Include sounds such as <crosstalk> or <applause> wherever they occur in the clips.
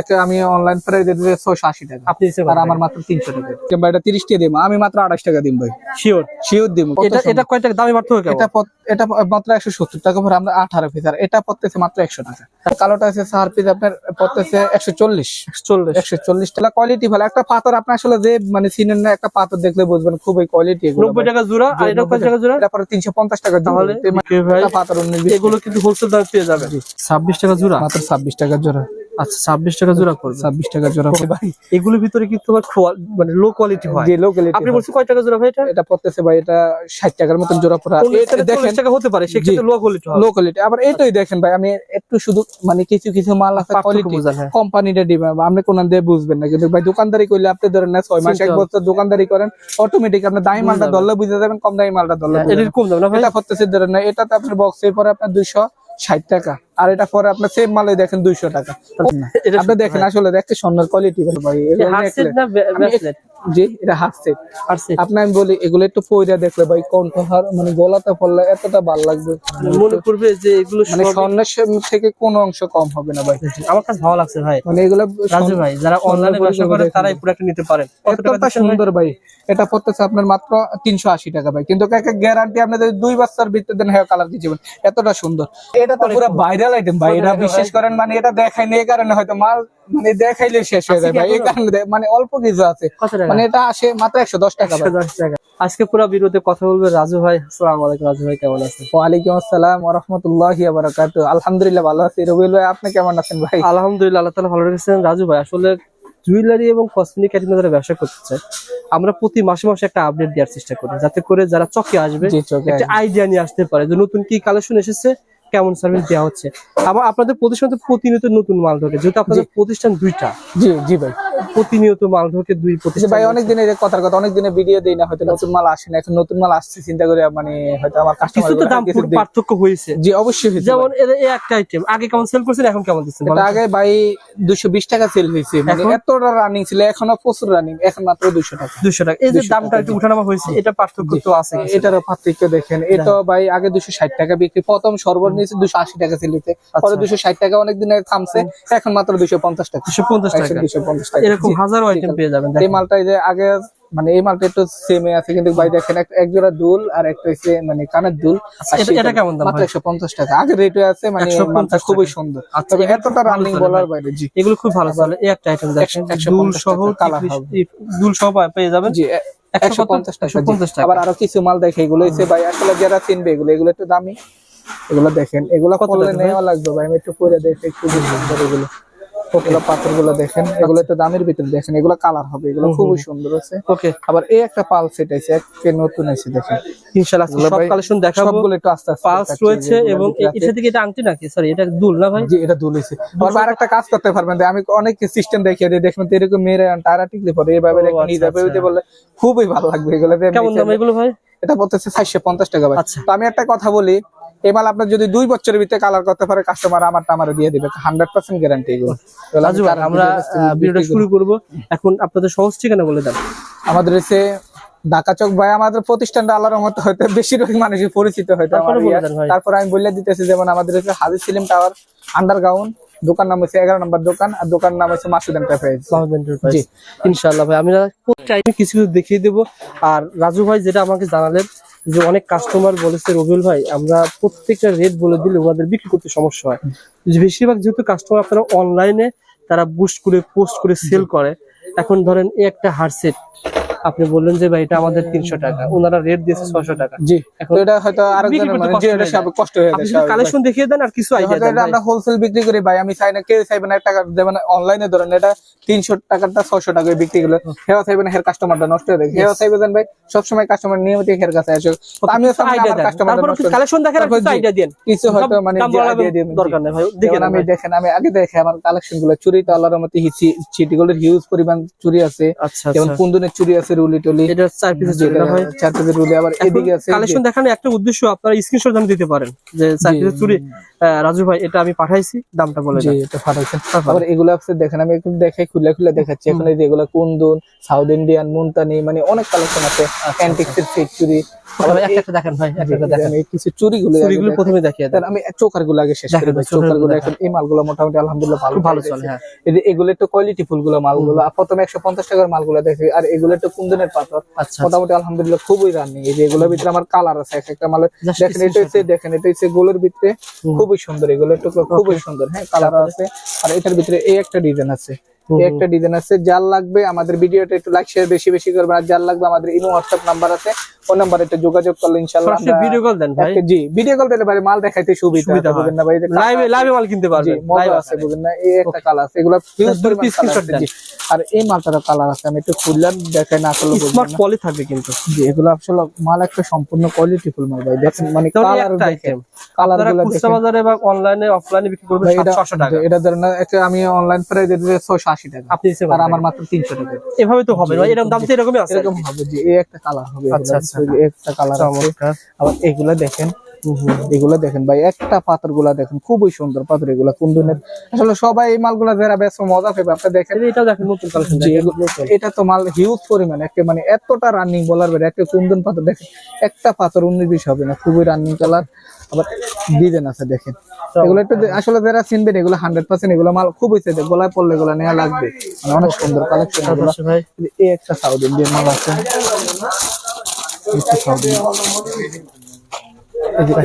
একটা আমি online price দিতে ছয়শো আশি টাকা। আপনি আর আমার মাত্র তিনশো টাকা। কিংবা এটা তিরিশ টাকা দিব? আমি মাত্র আড়াইশ টাকা দিম ভাই। শিওর শিওর দিব। এটা এটা কয় টাকা? দামি পার্থক্য এটা এটা মাত্র একশো সত্তর টাকা পরে আমরা আঠারো পিস আর এটা পড়তেছে মাত্র একশো টাকা। কালোটা আছে চার পিস আপনার পড়তেছে একশো চল্লিশ। চল্লিশ। একশো চল্লিশ টাকা। কোয়ালিটি ভালো। একটা পাথর আপনি আসলে যে মানে চিনেন না একটা পাথর দেখলে বুঝবেন খুবই কোয়ালিটি নব্বই টাকা জোড়া আর এটা কয় টাকা জোড়া? তারপরে তিনশো পঞ্চাশ টাকা তাহলে ভাই পাথর এগুলো কিন্তু হোলসেল দামে পেয়ে যাবেন। ছাব্বিশ টাকা জোড়া। মাত্র ছাব্বিশ টাকা জোড়া। আচ্ছা ছাব্বিশ টাকা জোড়া করবে। ছাব্বিশ টাকা জোড়া ভাই। এগুলোর ভিতরে কিন্তু মানে লো কোয়ালিটি হয়। যে লোকালিটি আপনি বলছেন কয় টাকা জোড়া ভাই এটা? এটা পড়তেছে ভাই এটা ষাট টাকার মতন জোড়া পড়া। চল্লিশ এটা থেকে দেখেন। টাকা হতে পারে সেক্ষেত্রে লো কোয়ালিটি লো কোয়ালিটি আবার এটাই দেখেন ভাই আমি একটু শুধু মানে কিছু কিছু মাল আছে কোয়ালিটি হ্যাঁ। কোম্পানিটা আপনি কোন দিয়ে বুঝবেন না কিন্তু ভাই দোকানদারি করলে আপনি ধরেন না ছয় মাস এক বছর দোকানদারি করেন অটোমেটিক আপনি দামি মালটা ধরলে বুঝে যাবেন কম দামি মালটা ধরলে এটার যাবেন। কম দাম না এটা পড়তেছে ধরেন না এটাতে আপনার বক্সের পরে আপনার দুইশো ষাট টাকা। আর এটা পরে আপনার সেম মালে দেখেন দুইশো টাকা। আপনি দেখেন আসলে দেখতে স্বর্ণের কোয়ালিটি ভাই। জি এটা হাত সেট আপনি আমি বলি এগুলো একটু পয়রা দেখলে ভাই কণ্ঠহার মানে গলাতে পড়লে এতটা ভালো লাগবে। মনে করবে যে এগুলো মানে স্বর্ণের থেকে কোনো অংশ কম হবে না ভাই। আমার কাছে ভালো লাগছে ভাই। মানে এগুলো রাজু ভাই যারা অনলাইনে ব্যবসা করে পরিচয় তারা এই প্রোডাক্ট নিতে পারেন। এতটা সুন্দর ভাই। এটা পড়তেছে আপনার মাত্র তিনশো আশি টাকা ভাই। কিন্তু গ্যারান্টি আপনি যদি দুই বছর ভিতরে দেন হ্যাঁ কালার দিচ্ছেন এতটা সুন্দর। এটা তো পুরো ভাইরাল আইটেম ভাই। এটা বিশ্বাস করেন মানে এটা দেখায়নি এই কারণে হয়তো মাল মানে দেখাইলে শেষ হয়ে যায় ভাই এই কারণে মানে অল্প কিছু আছে। মানে এটা আসে মাত্র একশো দশ টাকা দশ টাকা। আজকে পুরো বিরোধে কথা বলবে রাজু ভাই। আসসালামু আলাইকুম রাজু ভাই কেমন আছেন? ওয়ালাইকুম আসসালাম রহমতুল্লাহ বারাকাতু আলহামদুলিল্লাহ ভালো আছি। রবিউল ভাই আপনি কেমন আছেন ভাই? আলহামদুলিল্লাহ আল্লাহ তালা ভালো রেখেছেন। রাজু ভাই আসলে জুয়েলারি এবং কসমেটিক ক্যাটাগরি যারা ব্যবসা করতে চায় আমরা প্রতি মাসে মাসে একটা আপডেট দেওয়ার চেষ্টা করি যাতে করে যারা চকে আসবে একটা আইডিয়া নিয়ে আসতে পারে যে নতুন কি কালেকশন এসেছে। কেমন সার্ভিস দেওয়া হচ্ছে। আবার আপনাদের প্রতিষ্ঠান তো প্রতিনিয়ত নতুন মাল ঢোকে যেহেতু আপনাদের প্রতিষ্ঠান দুইটা। জি জি ভাই। প্রতিনিয়ত মাল ঢোকে দুই প্রতিষ্ঠান ভাই অনেক দিনের কথার কথা অনেক দিনে ভিডিও দেই না হয়তো নতুন মাল আসে না এখন নতুন মাল আসছে চিন্তা করে মানে হয়তো আমার কাস্টমার কিছু তো দাম পুরো পার্থক্য হয়েছে। জি অবশ্যই হয়েছে যেমন এই একটা আইটেম আগে কেমন সেল করছেন এখন কেমন দিচ্ছেন? এটা আগে ভাই দুশো বিশ টাকা সেল হয়েছে মানে এতটা রানিং ছিল এখনও প্রচুর রানিং এখন মাত্র দুশো টাকা। দুশো টাকা। এই যে দামটা একটু উঠানামা হয়েছে এটা পার্থক্য তো আছে। এটারও পার্থক্য দেখেন এটা ভাই আগে দুশো ষাট টাকা বিক্রি প্রথম সর্বনিম্ন দুশো আশি টাকা সেল হইতে পরে দুশো ষাট টাকা অনেক দিনে থামছে এখন মাত্র দুশো পঞ্চাশ টাকা। 250 টাকা। দুশো পঞ্চাশ টাকা। এরকম। হাজারো আইটেম পেয়ে যাবেন এই মালটা এই যে আগে মানে এই মালটা একটু সেমে আছে কিন্তু ভাই দেখেন এক- জোড়া দুল আর একটা হচ্ছে মানে কানের দুল। আচ্ছা, এটা- কেমন দাম মাত্র ভাই? একশো পঞ্চাশ টাকা। আগে রেটে আছে মানে 150 মালটা খুবই সুন্দর। আচ্ছা, তবে এতটা রানিং বলার বাইরে জি। এগুলো খুব ভালো চলে। এই একটা আইটেম দেখেন একশো দুল পঞ্চাশ সহ টিকলি- হবে। দুল সহ পেয়ে যাবেন। জি একশো একশো পঞ্চাশ টাকা 150 টাকা। আবার আরও কিছু মাল দেখে এগুলো হচ্ছে ভাই আসলে যারা চিনবে এগুলো এগুলো একটু দামি। এগুলো দেখেন এগুলো করলে নেওয়া লাগবে ভাই আমি একটু পরে দেখে একটু সুন্দর এগুলো এগুলো পাথর দেখেন এগুলো একটু দামের ভিতরে দেখেন এগুলো কালার হবে এগুলো খুবই সুন্দর আছে ওকে আবার এই একটা পাল সেট আছে একে নতুন আছে দেখেন। ইনশাআল্লাহ সব কালেকশন দেখাবো। সবগুলো একটু আস্তে আস্তে পালস রয়েছে এবং এটা থেকে এটা আংটি নাকি? সরি এটা দুল না ভাই? জি এটা দুল হয়েছে। আবার আরেকটা কাজ করতে পারবেন আমি অনেক সিস্টেম দেখিয়ে দিই দেখবেন তো এরকম মেরে টারা টিকলে পরে এইভাবে নিয়ে আচ্ছা, যাবে ওই আচ্ছা। বললে খুবই ভালো লাগবে এগুলো কেমন দাম এগুলো ভাই? এটা বলতেছে চারশো পঞ্চাশ টাকা ভাই। আচ্ছা। তো আমি একটা কথা বলি মাল আপনার যদি দুই বছরের ভিতরে কালার করতে পারে কাস্টমার আমারটা আমার দিয়ে দিবে। হান্ড্রেড পার্সেন্ট গ্যারান্টি এগুলো। আমরা ভিডিওটা শুরু করব। এখন আপনাদের সহজ ঠিকানা বলে দেন। আমাদের হচ্ছে ঢাকা চক ভাই আমাদের প্রতিষ্ঠানটা আল্লাহর মতো হয়তো বেশিরভাগ মানুষই পরিচিত হয়তো তারপরে আমার আমি বলে দিতেছি যেমন আমাদের হচ্ছে হাজির সিলিম টাওয়ার আন্ডারগ্রাউন্ড দোকান নাম হচ্ছে এগারো নম্বর দোকান আর দোকান নাম হচ্ছে মাসুদ এন্টারপ্রাইজ জি। ইনশাআল্লাহ ভাই আমি কিছু কিছু দেখিয়ে দেবো। আর রাজু ভাই যেটা আমাকে জানালেন যে অনেক কাস্টমার বলেছে, রবিউল ভাই, আমরা প্রত্যেকটা রেট বলে দিলে ওনাদের বিক্রি করতে সমস্যা হয়। বেশিরভাগ যেহেতু কাস্টমার আপনারা অনলাইনে তারা বুস্ট করে পোস্ট করে সেল করে। এখন ধরেন এই একটা হারসেট আপনি বললেন যে ভাই এটা আমাদের তিনশো টাকা। ওনারা রেট দিয়েছে ছশো টাকা। জি এখন এটা হয়তো করতে মানে কষ্ট হয়ে যায়। কালেকশন দেখিয়ে দেন আর কিছু আইডিয়া এটা আমরা হোলসেল বিক্রি করি ভাই। আমি চাই না কেউ চাইবেন এক টাকা দেবেন অনলাইনে ধরেন এটা তিনশো টাকাটা ছশো টাকায় বিক্রি করলে হেও চাইবেন হের কাস্টমারটা নষ্ট হয়ে যাবে হেও চাইবেন ভাই সবসময় কাস্টমার নিয়মিত হের কাছে আসে আমিও যাক। কালেকশন দেখেন কিছু আইডিয়া দেন। কিছু হয়তো মানে দরকার নেই ভাই দেখেন আমি দেখেন আমি আগে দেখে আমার কালেকশনগুলো চুরি তো আল্লাহর মতো চিটিগুলোর হিউজ পরিমাণ চুরি আছে। আচ্ছা যেমন আচ্ছা। কুন্দনের চুরি আছে রুলি টুলি এটা চার পিসের চুরি না ভাই চার পিসের রুলি আবার এদিকে আছে কালেকশন দেখানোর একটা উদ্দেশ্য আপনারা স্ক্রিনশট আমি দিতে পারেন যে চার পিসের চুরি রাজু ভাই এটা আমি পাঠাইছি দামটা বলে এটা আবার এগুলো আপনি দেখেন আমি একটু দেখাই খুলে খুলে দেখাচ্ছি। এখন এই যেগুলো কুন্দুন সাউথ ইন্ডিয়ান মুনতানি মানে অনেক কালেকশন আছে। একটা দেখেন ভাই একটা দেখেন কিছু চুরি চুরিগুলো প্রথমে দেখিয়ে দেন। আমি চোকার আগে শেষ করি ভাই, চোকারগুলো এখন এই মালগুলো মোটামুটি আলহামদুলিল্লাহ ভালো ভালো চলে হ্যাঁ। এই যে এগুলো একটু কোয়ালিটি ফুলগুলো মালগুলো। আর প্রথমে একশো পঞ্চাশ টাকার মালগুলো দেখি আর এগুলো একটু কুন্দনের পাথর। আচ্ছা মোটামুটি আলহামদুলিল্লাহ খুবই রানিং এই যে এগুলোর ভিতরে আমার কালার আছে এক একটা মালের। Just দেখেন এটা হচ্ছে দেখেন এটা হচ্ছে গোলের ভিতরে খুবই সুন্দর এগুলো খুবই সুন্দর হ্যাঁ কালার আছে। আর এটার ভিতরে এই একটা ডিজাইন আছে। একটা ডিজাইন আছে যার লাগবে আমাদের ভিডিওটা একটু লাইক শেয়ার বেশি বেশি করবেন। আর যার লাগবে আমাদের ইমো হোয়াটসঅ্যাপ নাম্বার আছে ওই নাম্বারে একটু যোগাযোগ করলে ইনশাআল্লাহ আমরা ভিডিও কল দেন ভাই। জি ভিডিও কল দিলে ভাই মাল দেখাইতে সুবিধা বুঝেন না ভাই? লাইভে লাইভে মাল কিনতে জি পারবেন লাইভ আছে বুঝেন না? এই একটা কালার আছে এগুলো হিউজ দুই দেন। জি। আর এই কালার আছে আমি একটু খুললাম দেখাই না আসলে স্মার্ট। পলি থাকবে কিন্তু। জি এগুলো আসলে মাল একটা সম্পূর্ণ কোয়ালিটি ফুল মাল ভাই দেখেন মানে কালার দেখেন কালারগুলো দেখেন। বাজারে বা অনলাইনে অফলাইনে বিক্রি এটা 700 টাকা। এটা ধরেন একটা আমি অনলাইন প্রাইস দিয়ে ছয়শো আশি টাকা। আপনি আর আমার মাত্র তিনশো টাকা। এভাবে তো হবে এরকম দাম তো এরকমই আছে। এরকম হবে যে এই একটা কালার হবে আচ্ছা, আচ্ছা। একটা কালার আছে। আবার এগুলা দেখেন এগুলা দেখেন ভাই একটা পাথরগুলা দেখেন খুবই সুন্দর পাথর এগুলা কুন্দনের। আসলে সবাই এই মালগুলা যারা ব্যস্ত মজা পেবে। আপনি দেখেন এটা দেখেন নতুন কালেকশন এটা তো মাল হিউজ পরিমাণ একটা মানে এতটা রানিং বলার একটা কুন্দন পাথর দেখেন একটা পাথর উনিশ বিশ হবে না খুবই রানিং কালার আবার ডিজাইন আছে দেখেন। এগুলো একটু আসলে যারা চিনবেন এগুলো হান্ড্রেড পার্সেন্ট এগুলো মাল খুবই চেয়ে গলায় পড়লে এগুলো নেওয়া লাগবে। মানে অনেক সুন্দর কালেকশন এই একটা সাউথ ইন্ডিয়ান মাল আছে।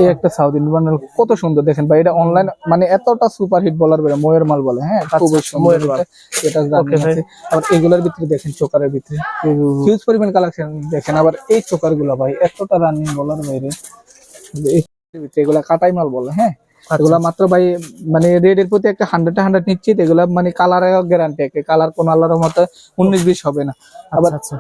এই একটা সাউথ ইন্ডিয়ান কত সুন্দর দেখেন ভাই এটা অনলাইন মানে এতটা সুপার হিট বলার বেড়ে ময়ের মাল বলে হ্যাঁ খুবই সুন্দর এটা। আছে। আবার এগুলোর ভিতরে দেখেন চোকারের ভিতরে। হিউজ পরিমাণ কালেকশন দেখেন আবার এই চোকারগুলা ভাই এতটা রানিং বলার বাইরে। এগুলা কাটাই মাল বলে হ্যাঁ? এগুলা মাত্র ভাই মানে রেড এর প্রতি একটা হান্ড্রেড হান্ড্রেড নিশ্চিত এগুলা মানে কালার গ্যারান্টি কালার কোন আল্লাহর মতো উনিশ বিশ হবে না। আবার আচ্ছা।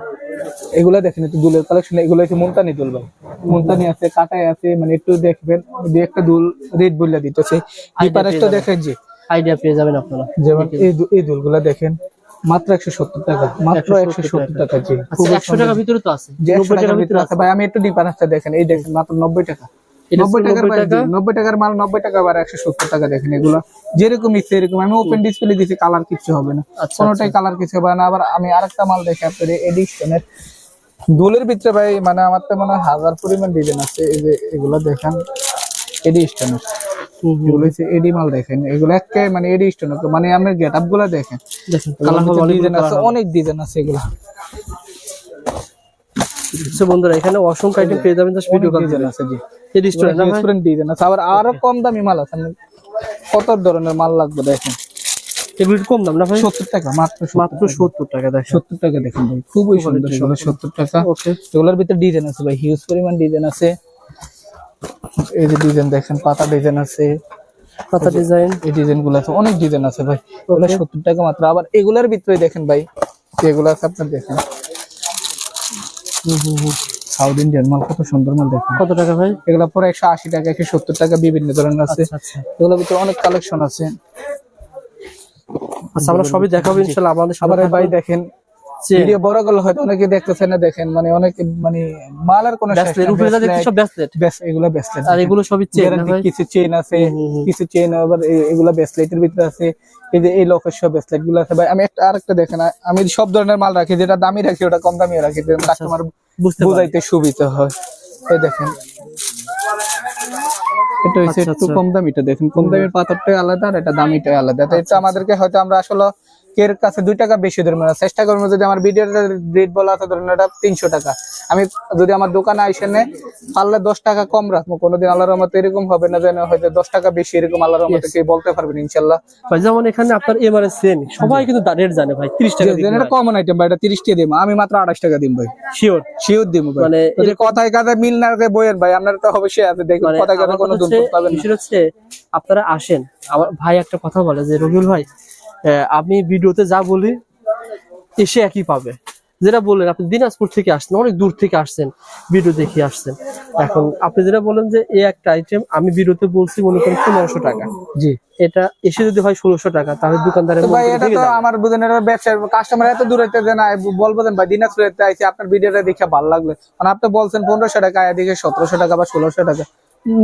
এগুলা দেখেন একটু দুলের কালেকশন এগুলো মুলতানি দুল ভাই। মুলতানি আছে কাটাই আছে মানে একটু দেখবেন দুই একটা দুল রেড বললে দিতেছে। দেখেন যে। আইডিয়া পেয়ে যাবেন আপনারা। যেমন এই দু- এই দুলগুলা দেখেন মাত্র একশো সত্তর টাকা মাত্র একশো সত্তর টাকা। জি। আচ্ছা একশো টাকার ভিতরে তো আছে যে একশো টাকার ভিতরে আছে। ভাই আমি একটু ডিফারেন্সটা দেখেন এই দেখেন মাত্র নব্বই টাকা। নব্বই টাকার 90 ভাই, টাকা? জি, নব্বই টাকার মাল নব্বই টাকা আবার একশো সত্তর টাকা দেখেন এগুলা। যেরকম ইচ্ছে এরকম। আমি ওপেন ডিসপ্লে দিছি কালার কিছু হবে না। আচ্ছা, কোনোটাই কালার কিছু হবে না। আবার আমি আরেকটা মাল দেখে আপনার দুলের ভিতরে ভাই মানে আমার তো মনে হয় হাজার পরিমাণ ডিজাইন আছে। এই যে এগুলো দেখেন এডি স্টোনের। এগুলো হচ্ছে এডি মাল দেখেন। এগুলো একে মানে এডি স্টোন মানে আপনার গেট আপগুলা দেখেন। কালার ডিজাইন আছে অনেক ডিজাইন আছে এগুলা। সো বন্ধুরা এখানে অসংখ্য আইটেম পেয়ে যাবেন জাস্ট ভিডিও কল ডিজাইন আছে জি। এই রেস্টুরেন্ট ভাই ডিজাইন আছে আবার আরও কম দামি মাল আছে কত ধরনের মাল লাগবে দেখেন? এগুলো কম দাম না ভাই? সত্তর টাকা মাত্র মাত্র সত্তর টাকা দেখেন। সত্তর টাকা দেখেন ভাই খুবই সুন্দর সুন্দর সত্তর টাকা। ওকে এগুলোর ভিতরে ডিজাইন আছে ভাই হিউজ পরিমাণ ডিজাইন আছে। এই যে ডিজাইন দেখেন পাতা ডিজাইন আছে। পাতা ডিজাইন এই ডিজাইনগুলো আছে অনেক ডিজাইন আছে ভাই। এগুলো সত্তর টাকা মাত্র। আবার এগুলার ভিতরে দেখেন ভাই যেগুলো আছে আপনার দেখেন। সাউথ ইন্ডিয়ান মাল কত সুন্দর মাল দেখেন। কত টাকা ভাই? এগুলো পুরো একশো আশি টাকা একশো সত্তর টাকা বিভিন্ন ধরনের আছে। আচ্ছা আচ্ছা। এগুলোর ভিতরে অনেক কালেকশন আছে। আচ্ছা আমরা সবই দেখাবো ইনশাল্লাহ আমাদের সবার ভাই দেখেন। ভিডিও বড়গুলো হয়তো অনেকে দেখতেছে না দেখেন মানে অনেক মানে মালের কোনো শেষ ব্যাসলেট নাই, উপরে যা দেখতে সব ব্যাসলেট ব্যাস- এগুলো ব্যাসলেট আর এগুলো সবই চেন কিছু চেন আছে। কিছু চেন আবার এ- এগুলা ব্যাসলেটের ভিতরে আছে। এই যে এই লকের সব ব্যাসলেটগুলো আছে। ভাই আমি একটা আরেকটা দেখেন আমি সব ধরনের মাল রাখি যেটা দামি রাখি ওটা কম দামি রাখি কাস্টমার বুঝতে পারি বুঝাইতে সুবিধা হয়। এই দেখেন। এটা হচ্ছে আচ্ছা, একটু আচ্ছা। কম দামিটা দেখেন কম দামের পাথরটা আলাদা আর এটা দামিটা আলাদা। তো এটা আমাদেরকে হয়তো আমরা আসলে এর কাছে দুই টাকা বেশি ধরবো না। চেষ্টা করব যদি আমার ভিডিওর রেট বলা আছে ধরুন এটা তিনশো টাকা। আমি যদি আমার দোকানে আইসে নে পারলে দশ টাকা কম রাখব। কোনোদিন আল্লাহর রহমতে এরকম হবে না যেন হয়তো দশ টাকা বেশি এরকম আল্লাহর রহমতে কেউ বলতে পারবেন ইনশাল্লাহ। ভাই যেমন এখানে আপনার এবারে সেন সবাই কিন্তু রেট জানে ভাই 30 টাকা এটা কমন আইটেম ভাই এটা তিরিশ টাকা দিব আমি মাত্র আঠাশ টাকা দিব ভাই। শিওর শিওর দিব ভাই। মানে কথায় কাজে মিল না বইয়ের ভাই আপনার তো অবশ্যই আছে দেখুন মানে কথায় কাজে কোনো হচ্ছে- পাবেন না। হচ্ছে আপনারা আসেন। আমার ভাই একটা কথা বলে যে রবিউল ভাই আমি ভিডিওতে যা বলি এসে একই পাবে। যেটা বললেন আপনি দিনাজপুর থেকে আসছেন অনেক দূর থেকে আসছেন ভিডিও দেখে আসছেন। এখন আপনি যেটা বলেন যে এই একটা আইটেম আমি ভিডিওতে বলছি মনে করেন পনেরোশো টাকা। জি। এটা এসে যদি হয় ষোলোশো টাকা তাহলে দোকানদারের ভাই এটা তো আমার বুঝেন এটা ব্যবসার কাস্টমার এত দূর হইতে যে না বলব দেন ভাই দিনাজপুর আইছি আপনার ভিডিওটা দেখে ভালো লাগল। মানে আপনি বলছেন পনেরোশো টাকা এদিকে সতেরোশো টাকা বা ষোলোশো টাকা।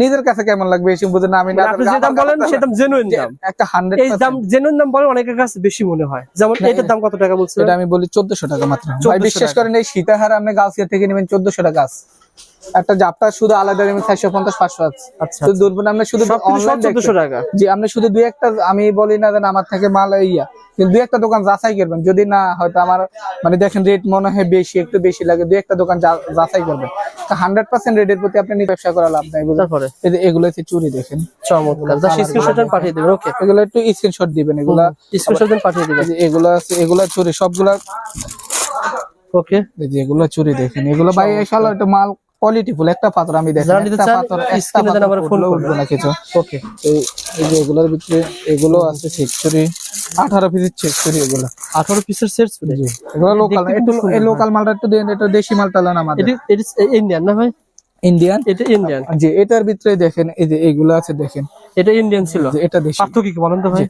নিজের কাছে কেমন লাগবে? এই বুঝে না আমি না মানে আপনি যে দাম বলেন সেটা জেনুইন দাম একটা হান্ড্রেড এই দাম জেনুইন দাম বলে অনেকের কাছে বেশি মনে হয়। যেমন এটার দাম কত টাকা বলছিলেন? এটা আমি বলি 1400 টাকা মাত্র। ভাই বিশ্বাস করেন এই সীতাহার আপনি গাছ থেকে নেবেন 1400 টাকা গাছ। একটা জাপটা শুধু আলাদা নেবেন চারশো পঞ্চাশ পাঁচশো আছে। আচ্ছা শুধু দুর্বল আপনি শুধু অনলাইন টাকা? যে আপনি শুধু দুই একটা আমি বলি না আমার থেকে মাল ইয়া। কিন্তু দুই একটা দোকান যাচাই করবেন। যদি না হয়তো আমার মানে দেখেন রেট মনে হয় বেশি একটু বেশি লাগে দুই একটা দোকান যাচাই করবেন। হান্ড্রেড পার্সেন্ট রেটের প্রতি আপনি ব্যবসা করা লাভ নাই বুঝলেন তারপরে? এই যে এগুলো হচ্ছে চুরি দেখেন। চমৎকার। স্ক্রিনশট পাঠিয়ে দিবেন ওকে এগুলো একটু স্ক্রিনশট দিবেন এগুলা স্ক্রিনশট পাঠিয়ে দিবেন। এগুলো আছে এগুলা চুরি সবগুলা ওকে এই যে এগুলো চুরি দেখেন। এগুলো ভাই এসালো একটা মাল কোয়ালিটি ফুল একটা পাথর আমি দেখেন একটা পাথর একটা ফোন করব না কিছু। ওকে। এই যে এগুলোর ভিতরে এগুলো আছে ছেচুরি আঠারো পিসের ছেচুরি এগুলো। আঠারো পিসের সেট এগুলো লোকাল একটু এই লোকাল মালটা একটু দেন এটা দেশি মালটা না আমাদের। এটি ইন্ডিয়ান না ভাই। ইন্ডিয়ান এটা ইন্ডিয়ান যে এটার ভিতরে দেখেন এই যে এগুলো আছে দেখেন। এটা ইন্ডিয়ান ছিল। এটা দেশি। পার্থক্য কি বলেন তো ভাই?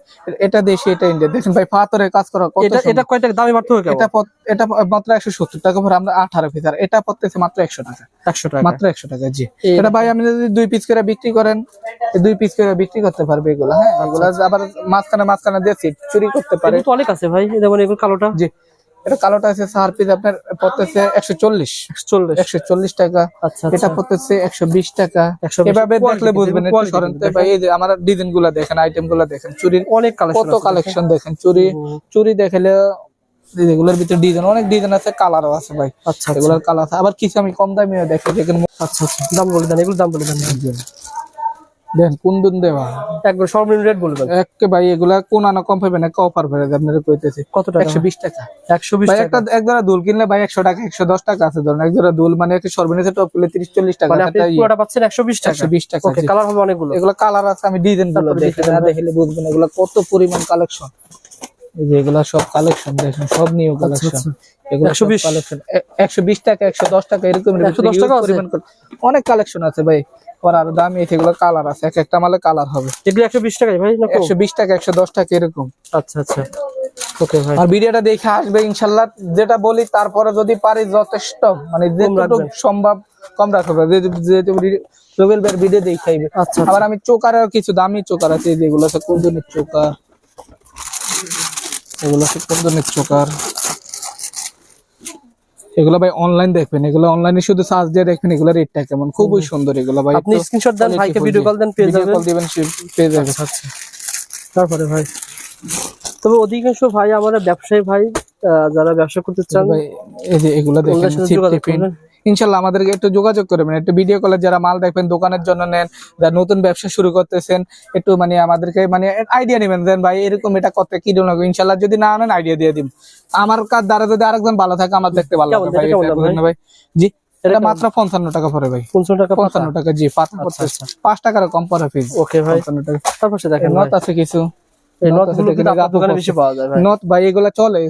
এটা দেশি এটা ইন্ডিয়ান দেখেন ভাই পাথরের কাজ করা কত এটা এটা কয় টাকা? দামি পার্থক্য এটা এটা মাত্র একশো সত্তর টাকা পরে আমরা আঠারো পিস। আর এটা পড়তেছে মাত্র একশো টাকা। একশো টাকা। মাত্র একশো টাকা জি। এটা ভাই আপনি যদি দুই পিস করে বিক্রি করেন দুই পিস করে বিক্রি করতে পারবে এগুলো হ্যাঁ? এগুলো আবার মাঝখানে মাঝখানে দিয়ে seat চুরি করতে পারে। তো অনেক আছে ভাই যেমন এগুলো কালোটা। জি। এটা কালোটা আছে চার পিস আপনার পড়তেছে একশো চল্লিশ। একশো চল্লিশ। টাকা। আচ্ছা এটা আচ্ছা। পড়তেছে একশো বিশ টাকা। এভাবে দেখলে বুঝবেন এই যে আমার ডিজাইনগুলা দেখেন আইটেমগুলা দেখেন চুরির অনেক কালেকশন কত কালেকশন দেখেন। চুরি। চুরি দেখলে এগুলোর ভিতরে ডিজাইন অনেক ডিজাইন আছে কালারও আছে ভাই। আচ্ছা আচ্ছা। এগুলোর কালার আছে। আবার কিছু আমি কম দামে দেখি দেখেন। আচ্ছা আচ্ছা। দাম বলে দেন এগুলো দাম বলে দেন। দেখেন দেওয়া। একবার সর্বনিম্ন রেট বলবেন একে ভাই এগুলা কোন আনা কম পাবেন না অফার করে আপনারা কইতেছি। কত টাকা? একটা এক জোড়া দুল কিনলে ভাই একশো টাকা একশো দশ টাকা আছে ধরুন। এক জোড়া দুল মানে একটা সর্বনিম্ন টপ টাকা মানে আপনি পুরোটা পাচ্ছেন একশো বিশ টাকা। ওকে কালার হবে অনেকগুলো। এগুলো কালার আছে আমি ডিজাইনগুলো দেখে দেখে না দেখলে বুঝবেন এগুলো কত পরিমাণ কালেকশন এই যে এগুলা সব কালেকশন দেখেন সব নিউ কালেকশন আচ্ছা। এগুলো 120 কালেকশন একশো বিশ টাকা একশো দশ টাকা এরকম 110 টাকা? অনেক কালেকশন আছে ভাই। দামি এগুলো কালার আছে। এক একটা মালে কালার হবে। এগুলো একশো বিশ টাকায় ভাই একশো বিশ টাকা একশো দশ টাকা এরকম। আচ্ছা আচ্ছা। ওকে ভাই। আর ভিডিওটা দেখে আসবে ইনশাল্লাহ। যেটা বলি তারপরে যদি পারি যথেষ্ট মানে যেটুকু সম্ভব কম রাখবে। যেহেতু রুবেল ভাইয়ের ভিডিও দেখাইবে। আবার আমি চোকারের কিছু দামি চোকার আছে যেগুলো আছে কুন্দনের চোকার। এগুলো আছে কুন্দনের চোকার। এগুলো ভাই অনলাইন দেখবেন এগুলো অনলাইনে শুধু সার্চ দিয়ে দেখবেন এগুলো রেটটা কেমন? খুবই সুন্দর এগুলো ভাই। আপনি স্ক্রিনশট দেন ভাইকে ভিডিও কল দেন পেয়ে যাবেন। কল দিবেন পেয়ে যাবে। আচ্ছা তারপরে ভাই তবে অধিকাংশ ভাই আমাদের ব্যবসায়ী ভাই আহ, যারা ব্যবসা করতে চান ভাই এই যে এগুলো দেখেন ইনশাল্লাহ আমাদেরকে একটু যোগাযোগ করবেন একটু ভিডিও কলে যারা মাল দেখবেন দোকানের জন্য নেন যারা নতুন ব্যবসা শুরু করতেছেন একটু মানে আমাদেরকে মানে আইডিয়া নেবেন দেন ভাই এরকম এটা করতে কি লাগবে? ইনশাল্লাহ যদি না আনেন আইডিয়া দিয়ে দিন আমার কাজ দ্বারা যদি আরেকজন ভালো থাকে আমার দেখতে ভালো লাগে। ভাই জি এটা মাত্র পঞ্চান্ন টাকা পরে ভাই। পঞ্চান্ন টাকা পাতা? পঞ্চান্ন টাকা জি আচ্ছা, পড়তেছে। পাঁচ টাকার কম পরে ফিজ ওকে ভাই। পঞ্চান্ন টাকা। তারপর দেখেন নথ আছে কিছু। নটগুলো কিন্তু আপনার দোকানে বেশি পাওয়া যায় ভাই। ভাই এগুলা চলে।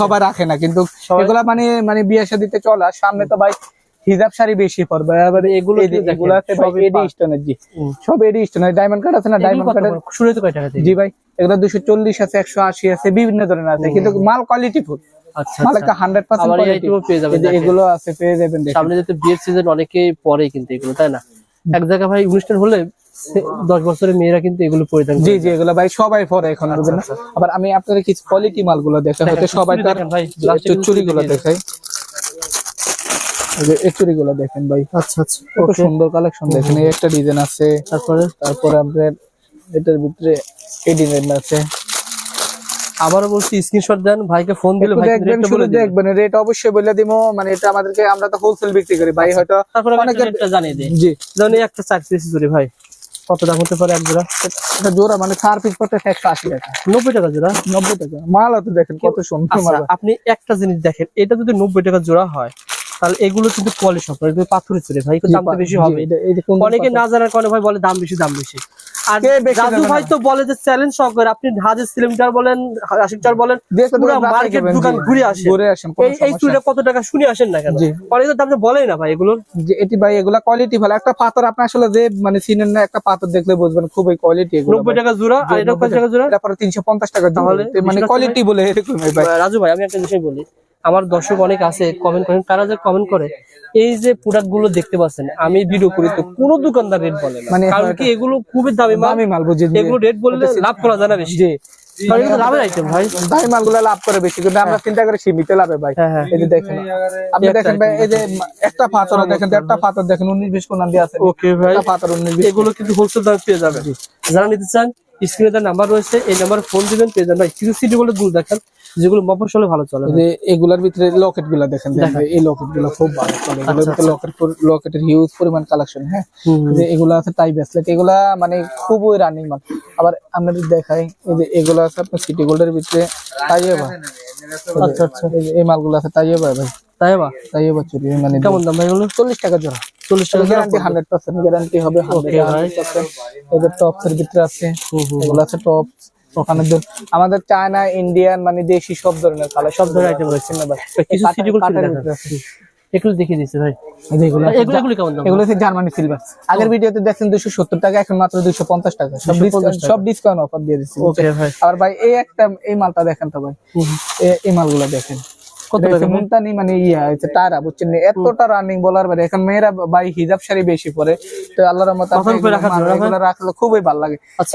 সবাই রাখে না। কিন্তু এগুলা মানে মানে বিয়ে শাদিতে চলা সামনে তো ভাই হিজাব শাড়ি বেশি পড়বে এবার এগুলো এগুলো আছে ভাই এডি স্টোনের জি। সব এডি স্টোনের ডায়মন্ড কার্ড আছে না? ডায়মন্ড কত শুরু তো কয় টাকা জি ভাই এগুলো দুশো চল্লিশ আছে একশো আশি আছে বিভিন্ন ধরনের আছে। কিন্তু মাল কোয়ালিটি ফুল আচ্ছা মাল একটা হান্ড্রেড পার্সেন্ট আবার পেয়ে যাবেন। এগুলো আছে পেয়ে যাবেন সামনে যেতে বিয়ের সিজন অনেকেই পরে কিন্তু এগুলো তাই না? এক জায়গায় ভাই অনুষ্ঠান হলে দশ বছরের মেয়েরা কিন্তু এগুলো পরিধান জি জি এগুলো ভাই সবাই পরে এখন বুঝলেন আবার আমি আপনাদের কিছু কোয়ালিটি মালগুলো দেখা হয়তো সবাই তার চুরিগুলো দেখাই। চুরিগুলো দেখেন ভাই। আচ্ছা আচ্ছা কত সুন্দর কালেকশন দেখেন এই একটা ডিজাইন আছে তারপরে? তারপরে আপনার এটার ভিতরে এই ডিজাইন আছে। আবারও বলছি স্ক্রিনশট দেন ভাইকে ফোন দিলে ভাই দেখবেন শুধু দেখবেন রেট অবশ্যই বলে মানে এটা আমাদেরকে আমরা তো হোলসেল বিক্রি করি ভাই হয়তো অনেকের- রেটটা জানিয়ে দিই। জি। এই একটা চার পিস জুড়ি ভাই। কত দাম হতে পারে এক জোড়া? এটা জোড়া মানে চার পিস করতে একশো আশি টাকা। নব্বই টাকা জোড়া? নব্বই টাকা। মাল তো দেখেন কত সুন্দর আচ্ছা আপনি একটা জিনিস দেখেন এটা যদি নব্বই টাকা জোড়া হয় তাহলে এগুলো কিন্তু কোয়ালিটি সম্পর্কে এগুলো পাথরের চুরি ভাই একটু দাম বেশি হবে। অনেকে না জানার কারণে ভাই বলে দাম বেশি দাম বেশি। আর রাজু ভাই তো বলে যে চ্যালেঞ্জ সহকারে আপনি হাজার সিলিমিটার বলেন আশিক বলেন পুরো মার্কেট দোকান ঘুরে আসেন। ঘুরে আসেন এই এই চুরিটা কত টাকা শুনে আসেন না কেন? জি। দাম তো বলেই না ভাই এগুলোর যে এটি ভাই এগুলা কোয়ালিটি ভালো। একটা পাথর আপনি আসলে যে মানে চিনেন না একটা পাথর দেখলে বুঝবেন খুবই কোয়ালিটি এগুলো টাকা জোড়া আর এটা কত টাকা জোড়া? তারপরে তিনশো পঞ্চাশ টাকা তাহলে তাহলে মানে কোয়ালিটি বলে এরকম ভাই। রাজু ভাই আমি একটা বিষয় বলি। আমার দর্শক অনেক আছে কমেন্ট করেন তারা যে কমেন্ট করে এই যে প্রোডাক্টগুলো দেখতে পাচ্ছেন আমি ভিডিও করি তো কোনো দোকানদার রেট বলে না। মানে কারণ কি এগুলো খুবই দামি মাল বুঝি এগুলো রেট বললে লাভ করা যায় না বেশি। জি। কারণ লাভের আইটেম ভাই। দামি মালগুলো লাভ করে বেশি কিন্তু আমরা চিন্তা করি সীমিত লাভে ভাই। হ্যাঁ, হ্যাঁ। এই যে দেখেন আপনি দেখেন ভাই এই যে একটা পাথর দেখেন একটা পাথর দেখেন উনিশ বিশ কোন দিয়ে আছে। ওকে ভাই। একটা পাথর উনিশ এগুলো কিন্তু হোলসেল দামে পেয়ে যাবেন। যারা নিতে চান স্ক্রিনে তার নাম্বার রয়েছে এই নাম্বারে ফোন দিবেন পেয়ে যাবেন। ভাই কিছু সিটি গুলো দূর দেখেন যেগুলো মফসলে ভালো চলে। এগুলার ভিতরে লকেটগুলা দেখেন এই লকেটগুলো খুব ভালো চলে। লকেট লকেটের হিউজ পরিমাণ কালেকশন হ্যাঁ। যে এগুলো আছে টাই ব্রেসলেট এগুলা মানে খুবই রানিং মাল। আবার আমরা যদি দেখাই এই যে এগুলো আছে আপনার সিটি গোল্ডের ভিতরে তাইয়েবা আচ্ছা আচ্ছা। এই মালগুলো আছে তাইয়েবা ভাই। তাই বা? চুরি মানে কেমন দাম ভাই এগুলো? চল্লিশ টাকা জোড়া। চল্লিশ টাকা গ্যারান্টি হান্ড্রেড পার্সেন্ট গ্যারান্টি হবে। এদের টপস এর ভিতরে আছে। এগুলো আছে টপ ওখানে আমাদের চায়না ইন্ডিয়ান মানে দেশি সব ধরনের কালার সব ধরনের item রয়েছে। ভাই কিছু। এগুলো দেখিয়ে দিচ্ছে ভাই। এগুলো কেমন দাম? এগুলো হচ্ছে জার্মানি সিলভার আগের ভিডিওতে দেখছেন টাকা এখন মাত্র দুশো পঞ্চাশ টাকা। সব 250 সব ডিসকাউন্ট অফার দিয়ে দিচ্ছি ওকে ভাই। আর ভাই এই একটা এই মালটা দেখেন তো ভাই। এই মালগুলো দেখেন। কত টাকা? মানে ইয়া হচ্ছে বুঝছেন এতটা রানিং বলার বাইরে এখন মেয়েরা ভাই হিজাব শাড়ি বেশি পরে। তো আল্লাহর রহমতে এগুলো রাখলে খুবই ভালো লাগে। আচ্ছা।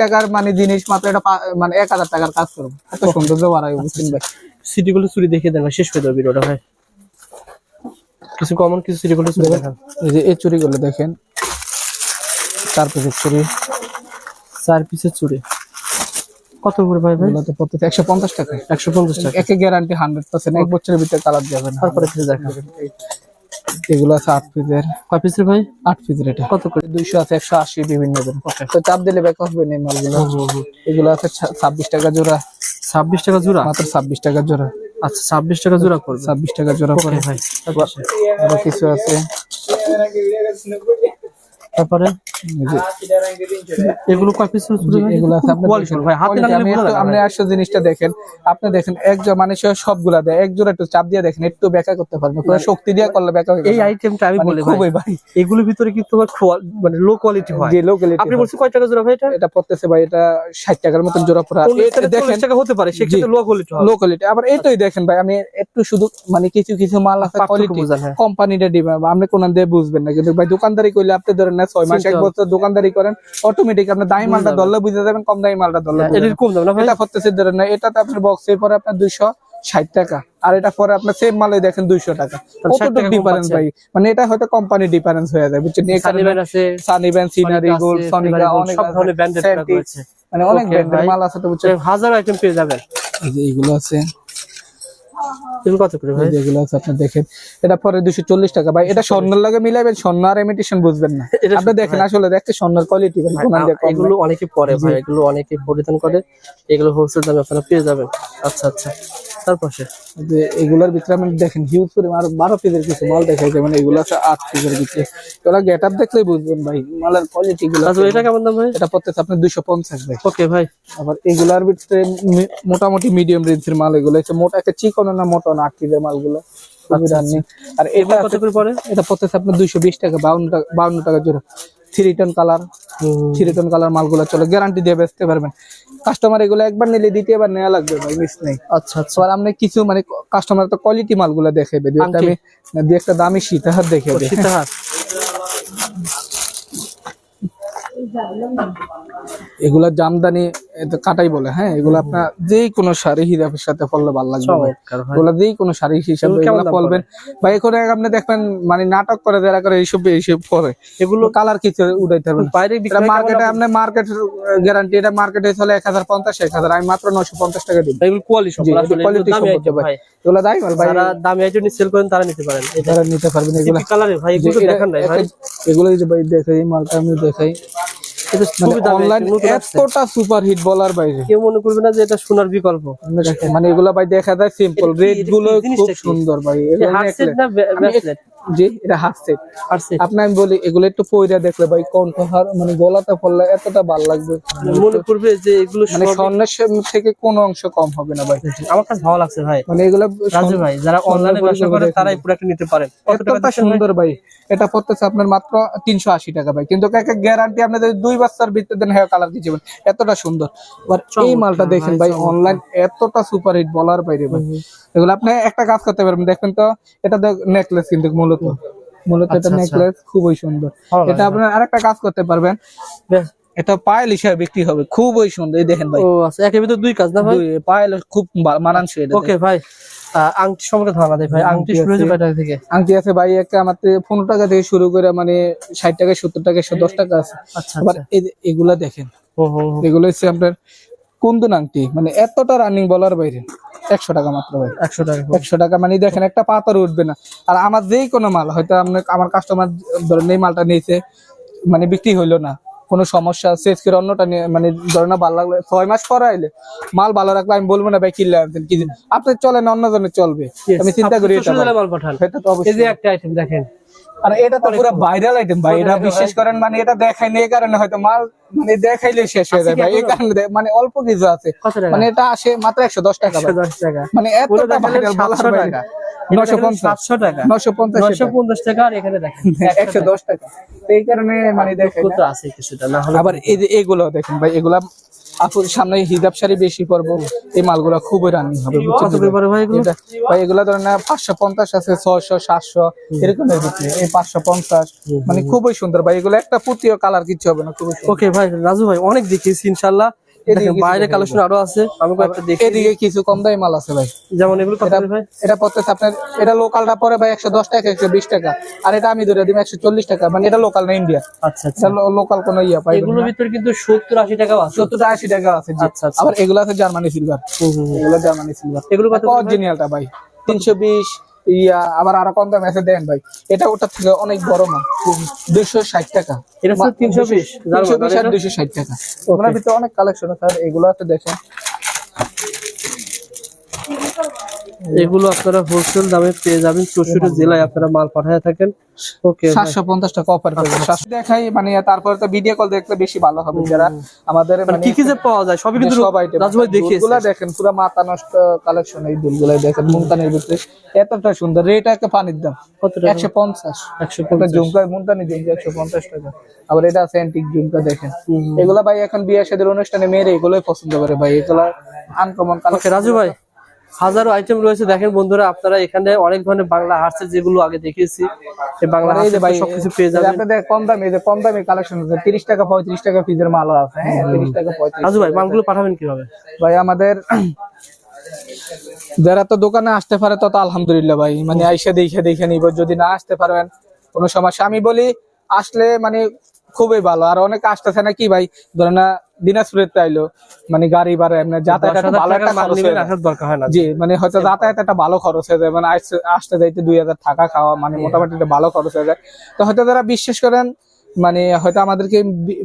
টাকার মানে জিনিস মাত্র এটা মানে টাকার কাজ করব। এত সৌন্দর্য বাড়াই বুঝছেন ভাই? সিটি গুলো চুরি দেন শেষ করে দেবো ভিডিওটা ভাই। কিছু কমন কিছু চুরি দেখান এই যে এই দেখেন। তারপরে চুড়ি চার। পিসের চুরি। কত করে ভাই ভাই? তো প্রত্যেক একশো পঞ্চাশ টাকা। একশো পঞ্চাশ টাকা। একে গ্যারান্টি হান্ড্রেড পার্সেন্ট এক বছরের ভিতরে কালার যাবে না। তারপরে কিছু দেখান এগুলো আছে আট পিসের কয় পিসের ভাই? আট পিসের এটা। কত করে? দুইশো আছে একশো আশি বিভিন্ন তো চাপ দিলে ব্যাক হবে না মালগুলো এগুলো আছে ছাব্বিশ টাকা জোড়া। ছাব্বিশ টাকা জোড়া? মাত্র ছাব্বিশ টাকা জোড়া। আচ্ছা ছাব্বিশ টাকা জোড়া করবে। ছাব্বিশ টাকা জোড়া পরে ভাই আরও কিছু আছে। তারপরে এগুলো কয় পিসের এগুলো আছে আপনার কোয়ালিটি দেখেন। ভাই। হাতে না Quality, নিলে আমি বোঝা একটু- যায় না আপনি ভাই। জিনিসটা দেখেন। আপনি দেখেন একজন মানুষের সবগুলা দেয়। এক জোড়া একটু চাপ দিয়ে দেখেন একটু ব্যাখ্যা করতে পারবেন পুরো শক্তি দিয়ে করলে ব্যাখ্যা এই আইটেমটা আমি বলি খুবই ভাই। এগুলোর ভিতরে কিন্তু মানে লো কোয়ালিটি হয়। যে লোকালিটি আপনি বলছেন কয় টাকা জোড়া ভাই এটা? এটা পড়তেছে ভাই এটা ষাট টাকার মতন জোড়া পড়া চল্লিশ এটা দেখেন। টাকা হতে পারে সেক্ষেত্রে লো কোয়ালিটি আবার এটাই দেখেন ভাই আমি একটু শুধু মানে কিছু কিছু মাল আছে কোয়ালিটি হ্যাঁ। কোম্পানিটা দিবে। আপনি কোন দিয়ে বুঝবেন না। কিন্তু ভাই দোকানদারি করলে আপনি ধরেন না ছয় মাস এক বছর দোকানদারি করেন অটোমেটিক আপনি দামি মালটা ধরলে বুঝে যাবেন কম দামি মালটা ধরলে। কম দাম এটা করতেছে ধরেন না এটাতে আপনার বক্সের পরে আপনার দুইশো ষাট টাকা আর এটা পরে আপনার সেম মালে দেখেন দুইশো টাকা। কতটুকু ডিফারেন্স ভাই? মানে এটা হয়তো কোম্পানি ডিফারেন্স হয়ে যায় বুঝছেন? সানি ব্যান্ড সিনারি গোল্ড সনিকা অনেক ধরনের। মানে অনেক Okay, ব্র্যান্ডের মাল আছে তো বুঝছেন? হাজার আইটেম পেয়ে যাবেন। এইগুলো আছে এগুলো কত করে ভাই? এই যেগুলো আছে আপনি দেখেন। এটা পরে দুশো চল্লিশ টাকা। ভাই এটা স্বর্ণের লাগে মিলাবেন স্বর্ণ আর ইমিটেশন বুঝবেন না। আপনি দেখেন আসলে দেখতে স্বর্ণের কোয়ালিটি ভাই, এগুলো অনেকে পরে ভাই এগুলো অনেকে পরিধান করে। এগুলো হোলসেল দামে আপনারা পেয়ে যাবেন। আচ্ছা আচ্ছা। যে এগুলোর ভিতরে আপনি দেখেন হিউজ পরিমাণ আর পিসের কিছু মাল দেখাই মানে এগুলো আছে আট পিসের ভিতরে। এগুলো গেট আপ দেখলেই বুঝবেন ভাই মালের কোয়ালিটি গুলো রাজু এটা কেমন দাম ভাই? এটা পড়তেছে আপনার দুইশো পঞ্চাশ ভাই। ওকে ভাই। আবার এগুলার ভিতরে মোটামুটি মিডিয়াম রেঞ্জের মাল এগুলো। মোটা একটা চিকন না মোটা না আট মালগুলো আর এটা কত করে পড়ে? এটা পড়তেছে আপনার দুইশো বিশ টাকা বাউন্ন টাকা বাউন্ন টাকা জোড়া। Three tone colour three tone colour মালগুলো চলে গ্যারান্টি দিয়ে বেচতে পারবেন। কাস্টমার এগুলো একবার নিলে দ্বিতীয়বার নেওয়া লাগবে ভাই মিস নেই। আচ্ছা আচ্ছা। আবার আপনি কিছু মানে কাস্টমার তো কোয়ালিটি মালগুলো দেখাবে দুই একটা আমি দুই একটা দামি সীতাহার দেখাবে সীতাহার। <laughs> এগুলা জামদানি কাটাই বলে হ্যাঁ? এগুলো আপনার যেই কোনো শাড়ি হিরাফের সাথে পড়লে ভালো লাগবে এগুলো যেই কোনো শাড়ি হিসাবে এগুলো পরবেন। বা এখানে আপনি দেখবেন মানে নাটক করে যারা করে এইসব এইসব পরে। এগুলো কালার কিছু উঠাইতে বাইরে কেমন মার্কেটে? আপনি মার্কেট গ্যারান্টি এটা মার্কেটে চলে এক হাজার পঞ্চাশ এক হাজার আমি মাত্র নশো পঞ্চাশ টাকা দিব। এগুলো কোয়ালিটি এগুলো দামি item ভাই। এগুলো দামি ভাই। যারা দামি আইটেম সেল করেন তারা নিতে পারেন। যারা নিতে পারবেন এগুলো। কালারে ভাই এগুলো দেখান ভাই। এগুলো ভাই দেখাই মালটা আমি দেখাই। অনলাইন। এতটা সুপার হিট বলার বাইরে। কেউ মনে করবে না যে এটা সোনার বিকল্প। মানে এগুলা ভাই দেখা যায় সিম্পল রেটগুলো খুব সুন্দর ভাই জি এটা হাফ সেট আর আপনার আমি বলি এগুলো একটু পয়রা দেখলে ভাই কণ্ঠহার মানে গলাতে পড়লে এতটা ভালো লাগবে। মনে করবে যে এগুলো মানে স্বর্ণের থেকে কোনো অংশ কম হবে না ভাই। আমার কাছে ভালো লাগছে ভাই। মানে এগুলো রাজু ভাই যারা অনলাইনে ব্যবসা করে তারাই নিতে পারেন? সুন্দর ভাই। এটা পড়তেছে আপনার মাত্র তিনশো আশি টাকা ভাই। কিন্তু একটা গ্যারান্টি আপনি যদি দুই বছর ভিতরে দেন হেয়ার কালার দিয়ে যাবেন। এতটা সুন্দর। আর এই মালটা দেখেন ভাই, অনলাইন এতটা সুপার হিট বলার বাইরে ভাই। এগুলো আপনি একটা কাজ করতে পারবেন। দেখেন তো এটা নেকলেস কিন্তু মূলত। মূলত এটা আচ্ছা, আচ্ছা। নেকলেস খুবই সুন্দর। এটা আপনার আরেকটা কাজ করতে পারবেন। এটা পায়েল হিসাবে বিক্রি হবে। খুবই সুন্দর। এই দেখেন ভাই। ও আচ্ছা একের ভিতর দুই কাজ না ভাই? পায়েল খুব মানানসই এটা। ওকে ভাই। আংটি সম্পর্কে ধারণা দেয় ভাই। আংটি শুরু হয়েছে। কয় টাকা থেকে? আংটি আছে ভাই একটা আমার পনেরো টাকা থেকে শুরু করে মানে ষাট টাকা সত্তর টাকা একশো দশ টাকা আছে। আচ্ছা আবার আচ্ছা। এগুলা দেখেন। এগুলো হচ্ছে আপনার কুন্দন আংটি। মানে এতটা রানিং বলার বাইরে। একশো টাকা মাত্র ভাই। একশো টাকা একশো টাকা মানে দেখেন একটা পাতার উঠবে না। আর আমার যেই কোনো মাল হয়তো আমার কাস্টমার ধরেন এই মালটা নিয়েছে মানে বিক্রি হইল না কোনো সমস্যা শেষ করে অন্যটা নিয়ে মানে ধরে না ভালো লাগল ছয় মাস পরে আইলে মাল ভালো রাখলে আমি বলব না ভাই কিনলে আনতেন কি আপনি চলেন অন্য জনের চলবে আমি চিন্তা করি এটা তো এই অবশ্যই। যে একটা আইটেম দেখেন। আর এটা তো পুরো ভাইরাল আইটেম ভাই এটা বিশেষ করেন মানে এটা দেখাই এই কারণে হয়তো মাল মানে দেখাইলে শেষ হয়ে যায় ভাই এই কারণে মানে অল্প কিছু আছে। মানে এটা আসে মাত্র একশো দশ টাকা মানে এতটা ভাইরাল বলার 700 বাইরে। টাকা। নশো পঞ্চাশ। টাকা। নশো পঞ্চাশ নশো পঞ্চাশ টাকা আর এখানে দেখেন একশো দশ টাকা। এই কারণে মানে দেখেন তো আছে কিছুটা? না আবার এই যে এগুলো দেখেন ভাই এগুলা আপুর সামনে হিজাব শাড়ি বেশি পরবো। এই মালগুলা খুবই রানিং হবে ভাই এগুলো? ধরেন না পাঁচশো পঞ্চাশ আছে ছয়শো সাতশো এরকমের বিক্রি এই পাঁচশো পঞ্চাশ মানে খুবই সুন্দর ভাই। এগুলো একটা প্রতিও কালার কিছু হবে না খুবই ওকে ভাই রাজু ভাই অনেক দেখিয়েছি ইনশাল্লাহ। বাইরে কালেকশন আরও আছে আমি কয়েকটা দেখি এদিকে কিছু কম দামি মাল আছে ভাই। যেমন এগুলো কত এটা ভাই? এটা পড়তেছে আপনার এটা লোকালটা পরে ভাই একশো দশ টাকা একশো বিশ টাকা। আর এটা আমি ধরে দিব একশো চল্লিশ টাকা। মানে এটা লোকাল না ইন্ডিয়া আচ্ছা আচ্ছা। লোকাল কোনো ইয়া পাই এগুলোর ভিতরে কিন্তু সত্তর আশি টাকাও আছে। সত্তর আশি টাকা আছে আচ্ছা, আচ্ছা। আবার এগুলো আছে জার্মানি সিলভার। এগুলো জার্মানি সিলভার এগুলো কত অরিজিনালটা ভাই। তিনশো বিশ। ইয়া আবার আরও কম দামে আছে দেন ভাই। এটা ওটার থেকে অনেক বড় মাল দুইশো ষাট টাকা। এটা হচ্ছে 320 তিনশো বিশ আর দুইশো ষাট টাকা। ওগুলোর ভিতরে অনেক কালেকশন আছে আর এগুলো আছে দেখেন। এগুলো আপনারা হোলসেল দামে পেয়ে যাবেন চৌষট্টি জেলায় আপনারা মাল পাঠায় থাকেন। ওকে সাতশো পঞ্চাশ টাকা অফার আচ্ছা, করবেন সাতশো দেখাই মানে তারপরে তো ভিডিও কল দেখলে বেশি ভালো হবে যারা। আমাদের মানে কি কি যে পাওয়া যায় সবই কিন্তু সব item রাজু ভাই দুলগুলা দেখেন পুরো মাথা নষ্ট কালেকশন এই দুলগুলাই দেখেন ভিতরে। এতটা সুন্দর রেট একটা পানির দাম। কত টাকা? একশো পঞ্চাশ। একশো একটা ঝুমকা মুলতানি ঝুমকা একশো পঞ্চাশ টাকা। আবার এটা আছে অ্যান্টিক ঝুমকা দেখেন। এগুলা ভাই এখন বিয়ে সাদের অনুষ্ঠানে মেয়েরা এগুলোই পছন্দ করে ভাই। এগুলা আনকমন ওকে রাজু ভাই। হাজারো আইটেম রয়েছে। দেখেন বন্ধুরা আপনারা এখানে অনেক ধরনের বাংলা হার্সের যেগুলো আগে দেখিয়েছি এই বাংলা ভাই সবকিছু পেয়ে যাবেন। আপনাদের কম দামি যে কম দামি কালেকশন আছে তিরিশ টাকা পঁয়ত্রিশ টাকা ফিজের মালও আছে। হ্যাঁ তিরিশ টাকা পঁয়ত্রিশ রাজু ভাই মালগুলো পাঠাবেন কীভাবে? ভাই আমাদের যারা তো দোকানে আসতে পারে তত আলহামদুলিল্লাহ ভাই মানে আইসা দেখে দেখে নিব। যদি না আসতে পারবেন কোনো সমস্যা। আমি বলি আসলে মানে খুবই ভালো। আর অনেকে আসতেছে না কি ভাই ধরে না দিনাজপুরের তাইলো মানে গাড়ি ভাড়া এমনি যাতায়াত একটা ভালো একটা খরচ যায়। আসার দরকার হয় না। জি মানে হয়তো যাতায়াত একটা ভালো খরচ হয়ে যায় মানে আসতে- আসতে যাইতে দুই হাজার টাকা খাওয়া মানে মোটামুটি একটা ভালো খরচ হয়ে যায়। তো হয়তো যারা বিশ্বাস করেন মানে হয়তো আমাদেরকে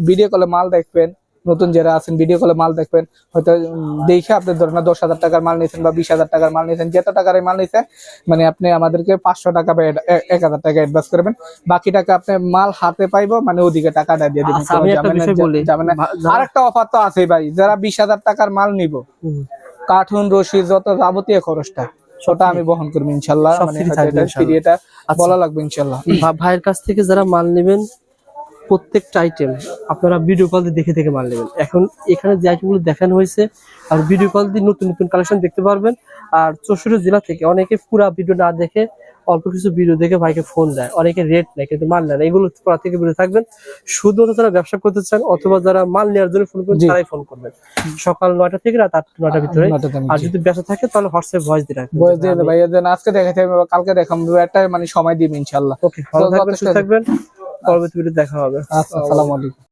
ভিডিও কলে মাল দেখবেন নতুন যারা আছেন ভিডিও কলে মাল দেখবেন হয়তো দেখে আপনি ধরেন দশ হাজার টাকার মাল নিয়েছেন বা বিশ হাজার টাকার মাল নিয়েছেন যত টাকার মাল নিয়েছেন মানে আপনি আমাদেরকে পাঁচশো টাকা বা এক হাজার টাকা অ্যাডভান্স করবেন বাকি টাকা আপনি মাল হাতে পাইবো মানে ওদিকে টাকাটা দিয়ে দিবেন। আচ্ছা, আমি একটা অফার তো আছে ভাই যারা বিশ হাজার টাকার মাল নিব কার্টুন রশি যত যাবতীয় খরচটা সেটা আমি বহন করব ইনশাল্লাহ মানে এটা আচ্ছা। বলা লাগবে ইনশাল্লাহ। ভাইয়ের কাছ থেকে যারা মাল নেবেন প্রত্যেকটা আইটেম আপনারা ভিডিও কল দিয়ে দেখে দেখে মাল নেবেন। এখন এখানে যে আইটেমগুলো দেখানো হয়েছে আর ভিডিও কল দিয়ে নতুন নতুন কালেকশন দেখতে পারবেন। আর চৌষট্টি জেলা থেকে অনেকে পুরা ভিডিও না দেখে অল্প কিছু ভিডিও দেখে ভাইকে ফোন দেয়। অনেকে রেট নেয় কিন্তু মাল নেয় না। এগুলো করা থেকে ভিডিও থাকবেন। শুধুমাত্র যারা ব্যবসা করতে চান অথবা যারা মাল নেওয়ার জন্য ফোন করবেন তারাই ফোন করবেন। সকাল নয়টা থেকে রাত আট নয়টার ভিতরে আর যদি ব্যবসা থাকে তাহলে হোয়াটসঅ্যাপ ভয়েস দিয়ে রাখবেন। বয়স দিয়ে দেবে ভাই এদের আজকে দেখাতে হবে কালকে দেখাবো। একটা মানে সময় দিবে ইনশাল্লাহ। ওকে ভালো থাকবেন সুস্থ থাকবেন। পরবর্তী ভিডিও দেখা হবে। আচ্ছা আসসালামু আলাইকুম।